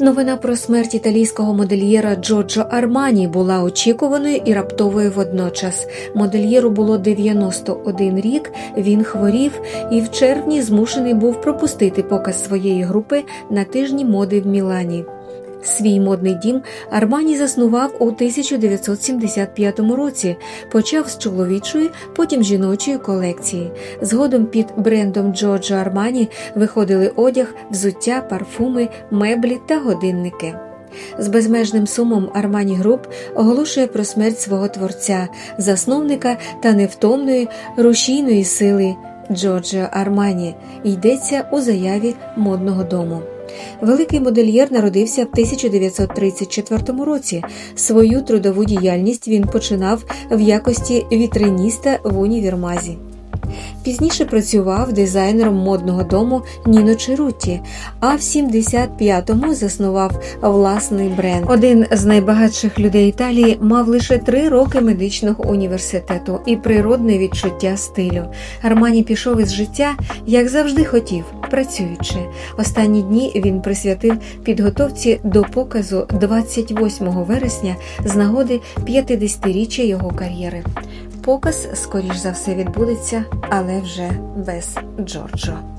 Новина про смерть італійського модельєра Джорджо Армані була очікуваною і раптовою водночас. Модельєру було 91 рік. Він хворів і в червні змушений був пропустити показ своєї групи на тижні моди в Мілані. Свій модний дім Армані заснував у 1975 році. Почав з чоловічої, потім жіночої колекції. Згодом під брендом Джорджо Армані виходили одяг, взуття, парфуми, меблі та годинники. З безмежним сумом Армані Груп оголошує про смерть свого творця, засновника та невтомної рушійної сили Джорджо Армані. Йдеться у заяві модного дому. Великий модельєр народився в 1934 році. Свою трудову діяльність він починав в якості вітриніста в універмазі. Пізніше працював дизайнером модного дому Ніно Черутті, а в 75-му заснував власний бренд. Один з найбагатших людей Італії мав лише три роки медичного університету і природне відчуття стилю. Армані пішов із життя, як завжди хотів, працюючи. Останні дні він присвятив підготовці до показу 28 вересня з нагоди 50-річчя його кар'єри. Показ, скоріш за все, відбудеться, але вже без Джорджо.